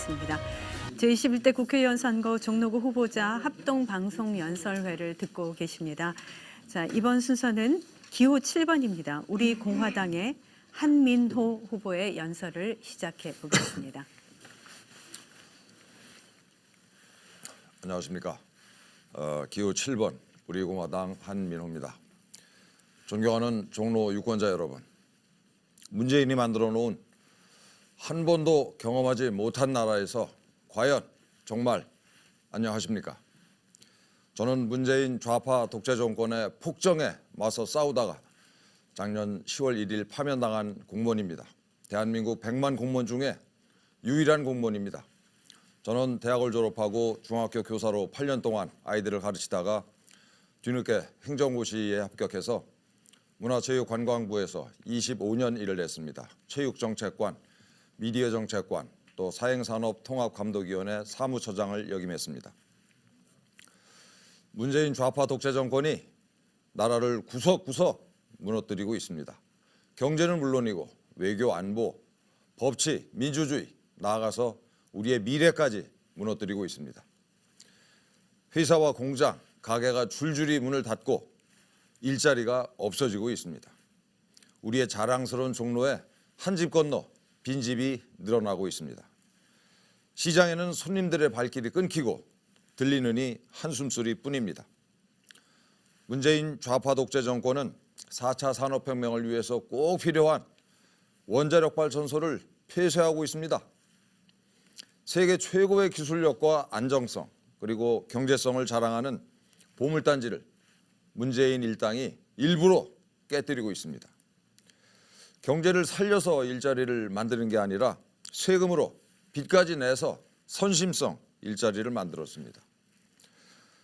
있습니다. 제21대 국회의원 선거 종로구 후보자 합동 방송 연설회를 듣고 계십니다. 자, 이번 순서는 기호 7번입니다. 우리 공화당의 한민호 후보의 연설을 시작해 보겠습니다. 안녕하십니까. 어, 기호 7번 우리 공화당 한민호입니다. 존경하는 종로 유권자 여러분. 문재인이 만들어 놓은 한 번도 경험하지 못한 나라에서 과연 정말 안녕하십니까? 저는 문재인 좌파 독재 정권의 폭정에 맞서 싸우다가 작년 10월 1일 파면당한 공무원입니다. 대한민국 100만 공무원 중에 유일한 공무원입니다. 저는 대학을 졸업하고 중학교 교사로 8년 동안 아이들을 가르치다가 뒤늦게 행정고시에 합격해서 문화체육관광부에서 25년 일을 했습니다. 체육정책관, 미디어 정책관, 또 사행산업 통합감독위원회 사무처장을 역임했습니다. 문재인 좌파 독재 정권이 나라를 구석구석 무너뜨리고 있습니다. 경제는 물론이고 외교 안보, 법치, 민주주의, 나아가서 우리의 미래까지 무너뜨리고 있습니다. 회사와 공장, 가게가 줄줄이 문을 닫고 일자리가 없어지고 있습니다. 우리의 자랑스러운 종로에 한 집 건너 빈집이 늘어나고 있습니다. 시장에는 손님들의 발길이 끊기고 들리느니 한숨소리 뿐입니다. 문재인 좌파 독재 정권은 4차 산업혁명을 위해서 꼭 필요한 원자력 발 전소를 폐쇄하고 있습니다. 세계 최고의 기술력과 안정성 그리고 경제성을 자랑하는 보물단지를 문재인 일당이 일부러 깨뜨리고 있습니다. 경제를 살려서 일자리를 만드는 게 아니라 세금으로 빚까지 내서 선심성 일자리를 만들었습니다.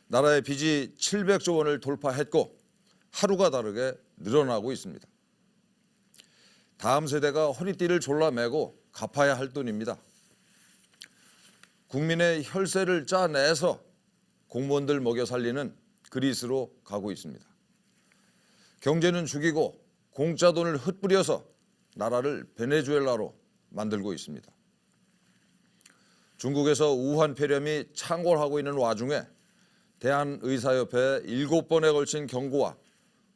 나라의 빚이 700조 원을 돌파했고 하루가 다르게 늘어나고 있습니다. 다음 세대가 허리띠를 졸라매고 갚아야 할 돈입니다. 국민의 혈세를 짜내서 공무원들 먹여 살리는 그리스로 가고 있습니다. 경제는 죽이고 공짜 돈을 흩뿌려서 나라를 베네수엘라로 만들고 있습니다. 중국에서 우한 폐렴이 창궐하고 있는 와중에 대한의사협회 일곱 번에 걸친 경고와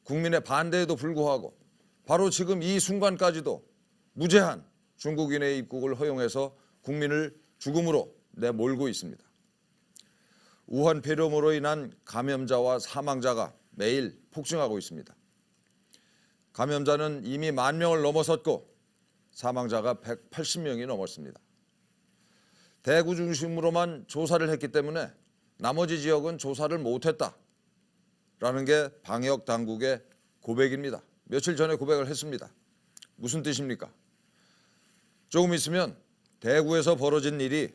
국민의 반대에도 불구하고 바로 지금 이 순간까지도 무제한 중국인의 입국을 허용해서 국민을 죽음으로 내몰고 있습니다. 우한 폐렴으로 인한 감염자와 사망자가 매일 폭증하고 있습니다. 감염자는 이미 만 명을 넘어섰고 사망자가 180명이 넘었습니다. 대구 중심으로만 조사를 했기 때문에 나머지 지역은 조사를 못했다라는 게 방역 당국의 고백입니다. 며칠 전에 고백을 했습니다. 무슨 뜻입니까? 조금 있으면 대구에서 벌어진 일이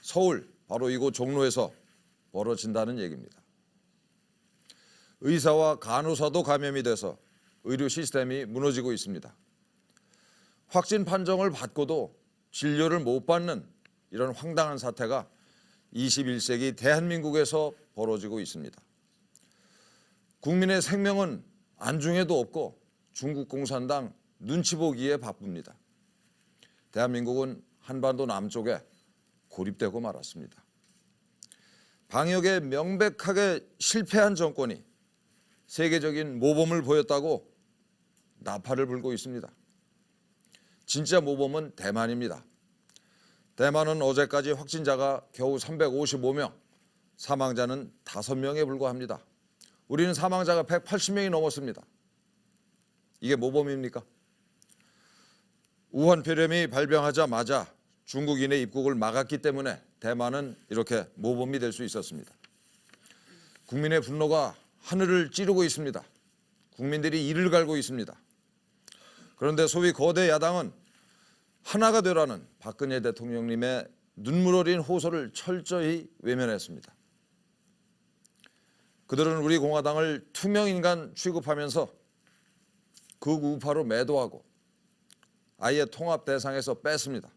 서울 바로 이곳 종로에서 벌어진다는 얘기입니다. 의사와 간호사도 감염이 돼서 의료 시스템이 무너지고 있습니다. 확진 판정을 받고도 진료를 못 받는 이런 황당한 사태가 21세기 대한민국에서 벌어지고 있습니다. 국민의 생명은 안중에도 없고 중국 공산당 눈치 보기에 바쁩니다. 대한민국은 한반도 남쪽에 고립되고 말았습니다. 방역에 명백하게 실패한 정권이 세계적인 모범을 보였다고 나팔을 불고 있습니다. 진짜 모범은 대만입니다. 대만은 어제까지 확진자가 겨우 355명, 사망자는 5명에 불과합니다. 우리는 사망자가 180명이 넘었습니다. 이게 모범입니까? 우한 폐렴이 발병하자마자 중국인의 입국을 막았기 때문에 대만은 이렇게 모범이 될 수 있었습니다. 국민의 분노가 하늘을 찌르고 있습니다. 국민들이 이를 갈고 있습니다. 그런데 소위 거대 야당은 하나가 되라는 박근혜 대통령님의 눈물 어린 호소를 철저히 외면했습니다. 그들은 우리 공화당을 투명인간 취급하면서 극우파로 매도하고 아예 통합 대상에서 뺐습니다.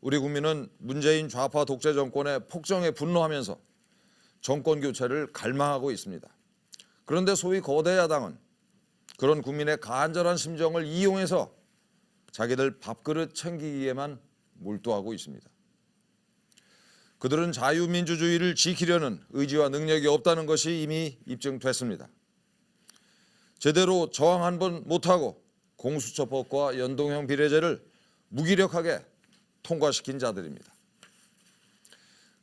우리 국민은 문재인 좌파 독재 정권의 폭정에 분노하면서 정권 교체를 갈망하고 있습니다. 그런데 소위 거대 야당은 그런 국민의 간절한 심정을 이용해서 자기들 밥그릇 챙기기에만 몰두하고 있습니다. 그들은 자유민주주의를 지키려는 의지와 능력이 없다는 것이 이미 입증됐습니다. 제대로 저항 한 번 못하고 공수처법과 연동형 비례제를 무기력하게 통과시킨 자들입니다.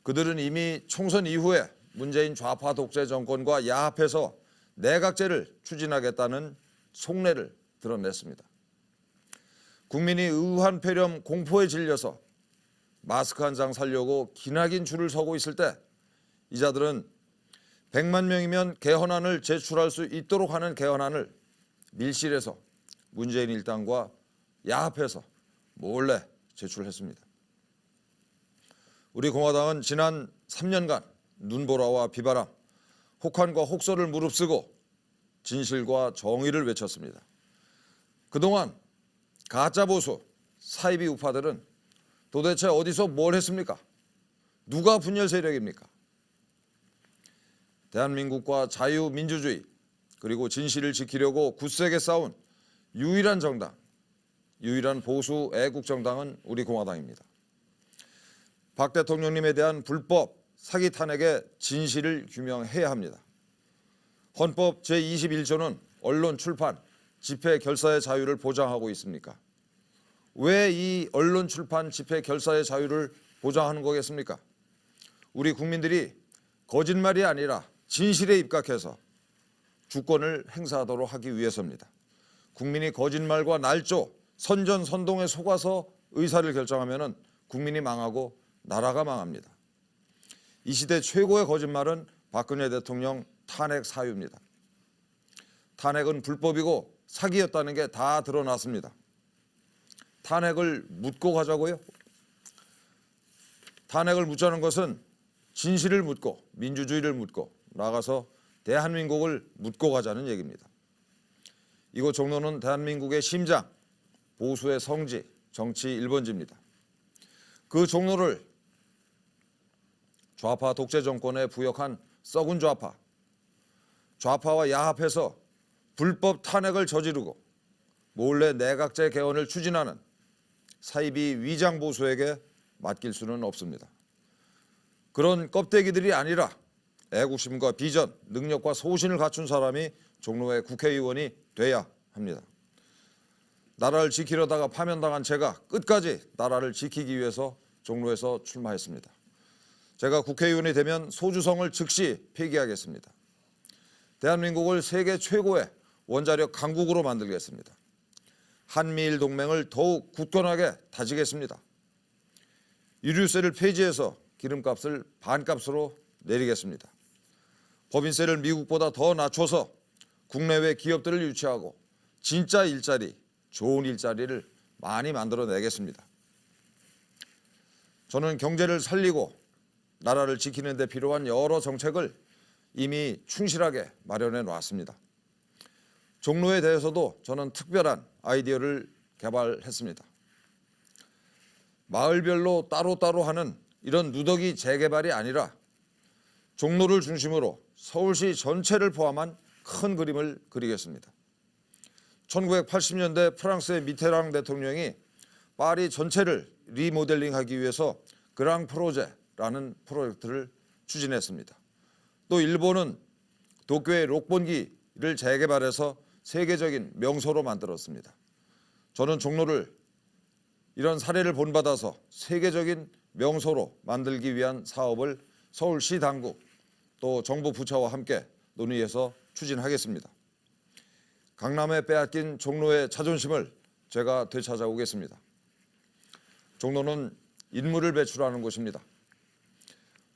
그들은 이미 총선 이후에 문재인 좌파 독재 정권과 야합해서 내각제를 추진하겠다는 속내를 드러냈습니다. 국민이 의한 폐렴 공포에 질려서 마스크 한 장 살려고 기나긴 줄을 서고 있을 때 이자들은 100만 명이면 개헌안을 제출할 수 있도록 하는 개헌안을 밀실에서 문재인 일당과 야합해서 몰래 제출했습니다. 우리 공화당은 지난 3년간 눈보라와 비바람, 혹한과 혹서를 무릅쓰고 진실과 정의를 외쳤습니다. 그동안 가짜 보수, 사이비 우파들은 도대체 어디서 뭘 했습니까? 누가 분열 세력입니까? 대한민국과 자유민주주의 그리고 진실을 지키려고 굳세게 싸운 유일한 정당, 유일한 보수 애국 정당은 우리 공화당입니다. 박 대통령님에 대한 불법 사기 탄핵의 진실을 규명해야 합니다. 헌법 제21조는 언론 출판, 집회 결사의 자유를 보장하고 있습니까? 왜 이 언론 출판, 집회 결사의 자유를 보장하는 거겠습니까? 우리 국민들이 거짓말이 아니라 진실에 입각해서 주권을 행사하도록 하기 위해서입니다. 국민이 거짓말과 날조, 선전, 선동에 속아서 의사를 결정하면 국민이 망하고 나라가 망합니다. 이 시대 최고의 거짓말은 박근혜 대통령 탄핵 사유입니다. 탄핵은 불법이고 사기였다는 게 다 드러났습니다. 탄핵을 묻고 가자고요? 탄핵을 묻자는 것은 진실을 묻고 민주주의를 묻고 나가서 대한민국을 묻고 가자는 얘기입니다. 이곳 종로는 대한민국의 심장, 보수의 성지, 정치 1번지입니다. 그 종로를 좌파 독재 정권에 부역한 썩은 좌파, 좌파와 야합해서 불법 탄핵을 저지르고 몰래 내각제 개헌을 추진하는 사이비 위장 보수에게 맡길 수는 없습니다. 그런 껍데기들이 아니라 애국심과 비전, 능력과 소신을 갖춘 사람이 종로의 국회의원이 돼야 합니다. 나라를 지키려다가 파면당한 제가 끝까지 나라를 지키기 위해서 종로에서 출마했습니다. 제가 국회의원이 되면 소주성을 즉시 폐기하겠습니다. 대한민국을 세계 최고의 원자력 강국으로 만들겠습니다. 한미일 동맹을 더욱 굳건하게 다지겠습니다. 유류세를 폐지해서 기름값을 반값으로 내리겠습니다. 법인세를 미국보다 더 낮춰서 국내외 기업들을 유치하고 진짜 일자리, 좋은 일자리를 많이 만들어내겠습니다. 저는 경제를 살리고 나라를 지키는 데 필요한 여러 정책을 이미 충실하게 마련해 놨습니다. 종로에 대해서도 저는 특별한 아이디어를 개발했습니다. 마을별로 따로따로 하는 이런 누더기 재개발이 아니라 종로를 중심으로 서울시 전체를 포함한 큰 그림을 그리겠습니다. 1980년대 프랑스의 미테랑 대통령이 파리 전체를 리모델링하기 위해서 그랑 프로제 라는 프로젝트를 추진했습니다. 또 일본은 도쿄의 록본기를 재개발해서 세계적인 명소로 만들었습니다. 저는 종로를 이런 사례를 본받아서 세계적인 명소로 만들기 위한 사업을 서울시 당국 또 정부 부처와 함께 논의해서 추진하겠습니다. 강남에 빼앗긴 종로의 자존심을 제가 되찾아오겠습니다. 종로는 인물을 배출하는 곳입니다.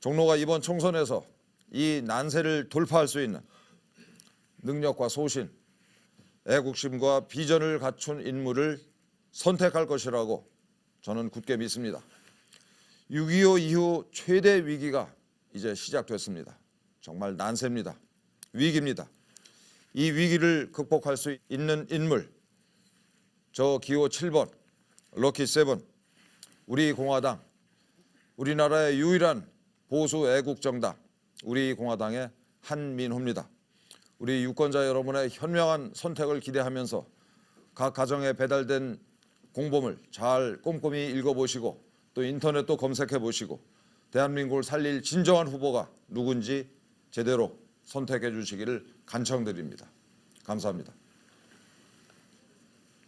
종로가 이번 총선에서 이 난세를 돌파할 수 있는 능력과 소신, 애국심과 비전을 갖춘 인물을 선택할 것이라고 저는 굳게 믿습니다. 6.25 이후 최대 위기가 이제 시작됐습니다. 정말 난세입니다. 위기입니다. 이 위기를 극복할 수 있는 인물, 저 기호 7번, 럭키 세븐, 우리 공화당, 우리나라의 유일한 보수 애국 정당, 우리 공화당의 한민호입니다. 우리 유권자 여러분의 현명한 선택을 기대하면서 각 가정에 배달된 공범을 잘 꼼꼼히 읽어보시고 또 인터넷도 검색해 보시고 대한민국을 살릴 진정한 후보가 누군지 제대로 선택해 주시기를 간청드립니다. 감사합니다.